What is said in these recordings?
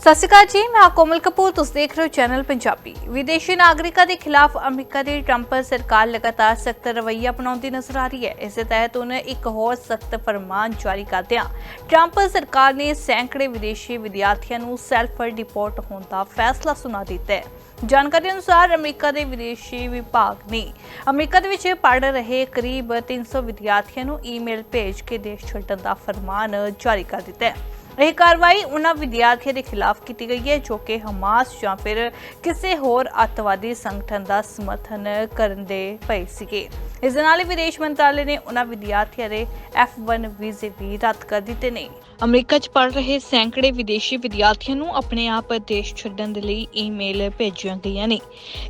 ਸਤਿ ਸ਼੍ਰੀ ਅਕਾਲ ਜੀ, ਮੈਂ ਕੋਮਲ ਕਪੂਰ, ਤੁਸੀਂ ਦੇਖ ਰਹੇ ਹੋ ਚੈਨਲ ਪੰਜਾਬੀ। ਵਿਦੇਸ਼ੀ ਨਾਗਰਿਕਾਂ ਦੇ ਖਿਲਾਫ ਅਮਰੀਕਾ ਦੀ ਟਰੰਪ ਸਰਕਾਰ ਲਗਾਤਾਰ ਸਖਤ ਰਵੱਈਆ ਅਪਣਾਉਂਦੀ ਨਜ਼ਰ ਆ ਰਹੀ ਹੈ। ਇਸੇ ਤਹਿਤ ਉਹਨੇ ਇੱਕ ਹੋਰ ਸਖਤ ਫਰਮਾਨ ਜਾਰੀ ਕਰਦਿਆਂ ਟਰੰਪ ਸਰਕਾਰ ਨੇ ਸੈਂਕੜੇ ਵਿਦੇਸ਼ੀ ਵਿਦਿਆਰਥੀਆਂ ਨੂੰ ਸੈਲਫ ਡਿਪੋਰਟ ਹੋਣ ਦਾ ਫੈਸਲਾ ਸੁਣਾ ਦਿੱਤਾ ਹੈ। ਜਾਣਕਾਰੀ ਅਨੁਸਾਰ ਅਮਰੀਕਾ ਦੇ ਵਿਦੇਸ਼ੀ ਵਿਭਾਗ ਨੇ ਅਮਰੀਕਾ ਦੇ ਵਿੱਚ ਪੜ੍ਹ ਰਹੇ ਕਰੀਬ 300 ਵਿਦਿਆਰਥੀਆਂ ਨੂੰ ਈਮੇਲ ਭੇਜ ਕੇ ਦੇਸ਼ ਛੱਡਣ ਦਾ ਫਰਮਾਨ ਜਾਰੀ ਕਰ ਦਿੱਤਾ ਹੈ। ਇਹ ਕਾਰਵਾਈ ਉਹਨਾਂ ਵਿਦਿਆਰਥੀਆਂ ਦੇ ਖਿਲਾਫ ਕੀਤੀ ਗਈ ਹੈ, ਜੋ ਕਿ ਹਮਾਸ ਜਾਂ ਫਿਰ ਕਿਸੇ ਹੋਰ ਅੱਤਵਾਦੀ ਸੰਗਠਨ ਦਾ ਸਮਰਥਨ ਕਰਨ ਦੇ ਪਏ ਸੀਗੇ। ਇਸ ਦੇ ਨਾਲ ਹੀ ਵਿਦੇਸ਼ ਮੰਤਰਾਲੇ ਨੇ ਉਹਨਾਂ ਵਿਦਿਆਰਥੀਆਂ ਦੇ F1 ਵੀਜ਼ੇ ਵੀ ਰੱਦ ਕਰ ਦਿੱਤੇ ਨੇ। ਅਮਰੀਕਾ 'ਚ ਪੜ ਰਹੇ ਸੈਂਕੜੇ ਵਿਦੇਸ਼ੀ ਵਿਦਿਆਰਥੀਆਂ ਨੂੰ ਆਪਣੇ ਆਪ ਦੇਸ਼ ਛੱਡਣ ਦੇ ਲਈ ਈਮੇਲ ਭੇਜੀਆਂ ਗਈਆਂ ਨੇ।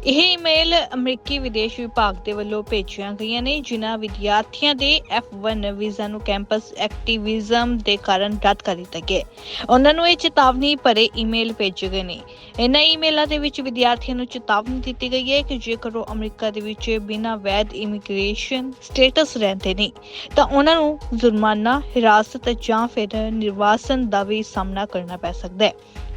ਇਹ ਈਮੇਲ ਅਮਰੀਕੀ ਵਿਦੇਸ਼ ਵਿਭਾਗ ਦੇ ਵੱਲੋਂ ਭੇਜੀਆਂ ਗਈਆਂ ਨੇ, ਜਿਨ੍ਹਾਂ ਵਿਦਿਆਰਥੀਆਂ ਦੇ F1 ਵੀਜ਼ਾ ਨੂੰ ਕੈਂਪਸ ਐਕਟਿਵਿਜ਼ਮ ਦੇ ਕਾਰਨ ਰੱਦ ਕਰ ਦਿੱਤਾ ਗਿਆ ਹੈ। ਉਹਨਾਂ ਨੂੰ ਇਹ ਚੇਤਾਵਨੀ ਭਰੇ ਈਮੇਲ ਭੇਜੇ ਗਏ ਨੇ ਇਹਨਾਂ ਈਮੇਲਾਂ ਦੇ ਵਿੱਚ ਵਿਦਿਆਰਥੀਆਂ ਨੂੰ ਚੇਤਾਵਨੀ ਦਿੱਤੀ ਗਈ ਹੈ ਕਿ ਜੇਕਰ ਉਹ ਅਮਰੀਕਾ ਦੇ ਵਿੱਚ ਬਿਨਾਂ ਵੈਧ ਇਮੀਗ੍ਰੇਸ਼ਨ ਸਟੇਟਸ ਰਹਿੰਦੇ ਨੇ, ਤਾਂ ਉਹਨਾਂ ਨੂੰ ਜੁਰਮਾਨਾ, ਹਿਰਾਸਤ ਜਾਂ ਫਿਰ ਨਿਰਵਾਸਨ ਦਾ ਵੀ ਸਾਹਮਣਾ ਕਰਨਾ ਪੈ ਸਕਦਾ ਹੈ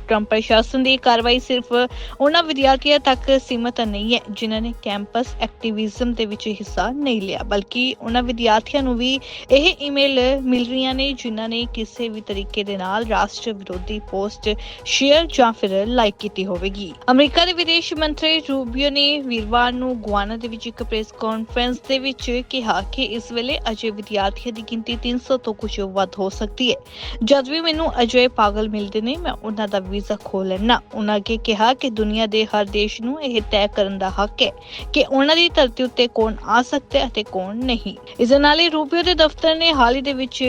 ਟਰੰਪ ਪ੍ਰਸ਼ਾਸਨ ਦੀ ਕਾਰਵਾਈ ਸਿਰਫ ਉਹਨਾਂ ਵਿਦਿਆਰਥੀਆਂ ਤੱਕ ਸੀਮਤ ਨਹੀਂ ਹੈ, ਜਿਨ੍ਹਾਂ ਨੇ ਕੈਂਪਸ ਐਕਟਿਵਿਜ਼ਮ ਦੇ ਵਿੱਚ ਹਿੱਸਾ ਨਹੀਂ ਲਿਆ। ਬਲਕਿ ਉਹਨਾਂ ਵਿਦਿਆਰਥੀਆਂ ਨੂੰ ਵੀ ਇਹ ਈਮੇਲ ਮਿਲ ਰਹੀਆਂ ਨੇ, ਜਿਨ੍ਹਾਂ ਨੇ ਕਿਸੇ ਵੀ ਤਰੀਕੇ ਦੇ ਨਾਲ ਰਾਸ਼ਟਰ ਵਿਰੋਧੀ ਪੋਸਟ ਸ਼ੇਅਰ ਜਾਂ ਫਿਰ ਲਾਈਕ ਕੀਤੀ ਹੋਵੇਗੀ। ਅਮਰੀਕਾ ਦੇ ਵਿਦੇਸ਼ ਮੰਤਰੀ ਰੂਬੀਓ ਨੇ ਵੀਰਵਾਰ ਨੂੰ ਗੁਆਨਾ ਦੇ ਵਿੱਚ ਇੱਕ ਪ੍ਰੈਸ ਕਾਨਫਰੰਸ ਦੇ ਵਿੱਚ ਕਿਹਾ ਕਿ ਇਸ ਵੇਲੇ ਅਜੇ ਵਿਦਿਆਰਥੀਆਂ ਦੀ ਗਿਣਤੀ 300 ਤੋਂ ਕੁਝ ਵੱਧ ਹੋ ਸਕਦੀ ਹੈ। ਜਦ ਵੀ ਮੈਨੂੰ ਅਜੇ ਪਾਗਲ ਮਿਲਦੇ ਨੇ, ਮੈਂ ਉਹਨਾਂ ਦਾ ਵੀਜ਼ਾ ਖੋ ਲੈਣਾ। ਉਹਨਾਂ ਅੱਗੇ ਕਿਹਾ ਕਿ ਦੁਨੀਆ ਦੇ ਹਰ ਦੇਸ਼ ਨੂੰ ਇਹ ਤੈਅ ਕਰਨ ਦਾ ਹੱਕ ਹੈ ਕਿ ਉਹਨਾਂ ਦੀ ਧਰਤੀ ਉੱਤੇ ਕੌਣ ਆ ਸਕਦਾ ਅਤੇ ਕੌਣ ਨਹੀਂ। ਇਸ ਦੇ ਨਾਲ ਹੀ ਰੂਬੀਓ ਦੇ ਦਫ਼ਤਰ ਨੇ ਹਾਲ ਹੀ ਦੇ ਵਿੱਚ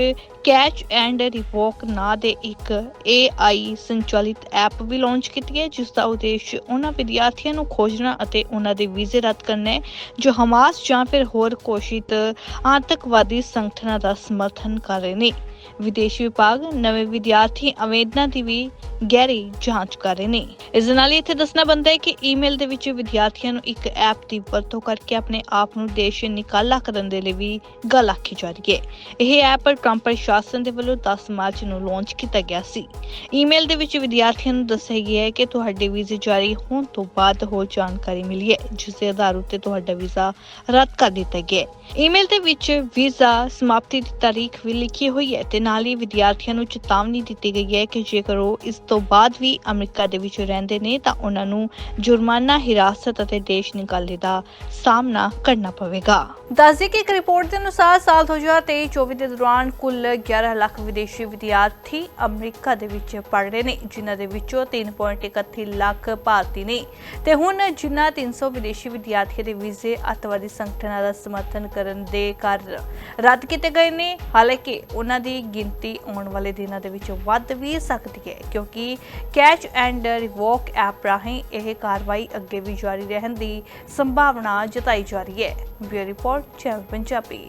ਕੈਚ ਐਂਡ ਰਿਵੋਕ ਨਾਂ ਦੇ ਇੱਕ AI ਸੰਚਾਲਿਤ ਐਪ ਵੀ ਲਾਂਚ ਕੀਤੀ ਹੈ ਜਿਸ ਦਾ ਉਦੇਸ਼ ਉਹਨਾਂ ਵਿਦਿਆਰਥੀਆਂ ਨੂੰ ਖੋਜਣਾ ਅਤੇ ਉਹਨਾਂ ਦੇ ਵੀਜ਼ੇ ਰੱਦ ਕਰਨਾ ਹੈ, ਜੋ ਹਮਾਸ ਜਾਂ ਫਿਰ ਹੋਰ ਘੋਸ਼ਿਤ ਆਤੰਕਵਾਦੀ ਸੰਗਠਨਾਂ ਦਾ ਸਮਰਥਨ ਕਰ ਰਹੇ ਨੇ। ਵਿਦੇਸ਼ ਵਿਭਾਗ ਨਵੇਂ ਵਿਦਿਆਰਥੀ ਆਵੇਦਨਾਂ ਦੀ ਵੀ ਗਹਿਰੀ ਜਾਂਚ ਕਰ ਰਹੇ ਨੇ। ਇਸ ਦੇ ਨਾਲ ਹੀ ਇੱਥੇ ਦੱਸਣਾ ਬਣਦਾ ਹੈ ਕਿ ਈਮੇਲ ਦੇ ਵਿੱਚ ਵਿਦਿਆਰਥੀਆਂ ਨੂੰ ਇੱਕ ਐਪ ਦੀ ਵਰਤੋਂ ਕਰਕੇ ਆਪਣੇ ਆਪ ਨੂੰ ਦੇਸ਼ ਨਿਕਾਲਾ ਕਰਨ ਦੇ ਲਈ ਵੀ ਗੱਲ ਆਖੀ ਜਾ ਰਹੀ ਹੈ। ਇਹ ਐਪ ਟਰੰਪ ਪ੍ਰਸ਼ਾਸਨ ਦੇ ਵੱਲੋਂ 10 ਮਾਰਚ ਨੂੰ ਲਾਂਚ ਕੀਤਾ ਗਿਆ ਸੀ। ਈਮੇਲ ਦੇ ਵਿੱਚ ਵਿਦਿਆਰਥੀਆਂ ਨੂੰ ਦੱਸਿਆ ਗਿਆ ਹੈ ਕਿ ਤੁਹਾਡੇ ਵੀਜ਼ੇ ਜਾਰੀ ਹੋਣ ਤੋਂ ਬਾਅਦ ਹੋਰ ਜਾਣਕਾਰੀ ਮਿਲੀ ਹੈ, ਜਿਸ ਦੇ ਆਧਾਰ ਉੱਤੇ ਤੁਹਾਡਾ ਵੀਜ਼ਾ ਰੱਦ ਕਰ ਦਿੱਤਾ ਗਿਆ ਹੈ। ਈਮੇਲ ਦੇ ਵਿੱਚ ਵੀਜ਼ਾ ਸਮਾਪਤੀ ਦੀ ਤਾਰੀਖ ਵੀ ਲਿਖੀ ਹੋਈ ਹੈ ਤੇ ਨਾਲ ਹੀ ਵਿਦਿਆਰਥੀਆਂ ਨੂੰ ਚੇਤਾਵਨੀ ਦਿੱਤੀ ਗਈ ਹੈ ਕਿ ਜੇਕਰ ਉਹ ਇਸ ਤੋਂ ਬਾਅਦ ਵੀ ਅਮਰੀਕਾ ਦੇ ਵਿੱਚ ਰਹਿੰਦੇ ਨੇ, ਤਾਂ ਉਹਨਾਂ ਨੂੰ ਜੁਰਮਾਨਾ, ਹਿਰਾਸਤ ਅਤੇ ਦੇਸ਼ ਨਿਕਾਲੇ ਦਾ ਸਾਹਮਣਾ ਕਰਨਾ ਪਵੇਗਾ। ਦੱਸਦੇ ਕਿ ਇੱਕ ਰਿਪੋਰਟ ਦੇ ਅਨੁਸਾਰ ਸਾਲ 2023-24 ਦੇ ਦੌਰਾਨ ਕੁੱਲ 11 ਲੱਖ ਵਿਦੇਸ਼ੀ ਵਿਦਿਆਰਥੀ ਅਮਰੀਕਾ ਦੇ ਵਿੱਚ ਪੜ੍ਹ ਰਹੇ ਨੇ, ਜਿਨ੍ਹਾਂ ਦੇ ਵਿੱਚੋਂ 3.31 ਲੱਖ ਭਾਰਤੀ ਨੇ। ਤੇ ਹੁਣ ਜਿਨ੍ਹਾਂ 300 ਵਿਦੇਸ਼ੀ ਵਿਦਿਆਰਥੀਆਂ ਦੇ ਵੀਜ਼ੇ ਅੱਤਵਾਦੀ ਸੰਗਠਨਾਂ ਦਾ ਸਮਰਥਨ ਕਰਨ ਦੇ ਕਾਰਨ ਰੱਦ ਕੀਤੇ ਗਏ ਨੇ, ਹਾਲਾਂਕਿ ਉਹਨਾਂ ਦੀ ਗਿਣਤੀ ਆਉਣ ਵਾਲੇ ਦਿਨਾਂ ਦੇ ਵਿੱਚ ਵੱਧ ਵੀ ਸਕਦੀ ਹੈ, ਕਿਉਂਕਿ ਕੈਚ ਐਂਡ ਰਿਵੋਕ ਐਪ ਰਾਹੀਂ ਇਹ ਕਾਰਵਾਈ ਅੱਗੇ ਵੀ ਜਾਰੀ ਰਹਿਣ ਦੀ ਸੰਭਾਵਨਾ ਜਤਾਈ ਜਾ ਰਹੀ ਹੈ। Bureau report, channel Punjabi.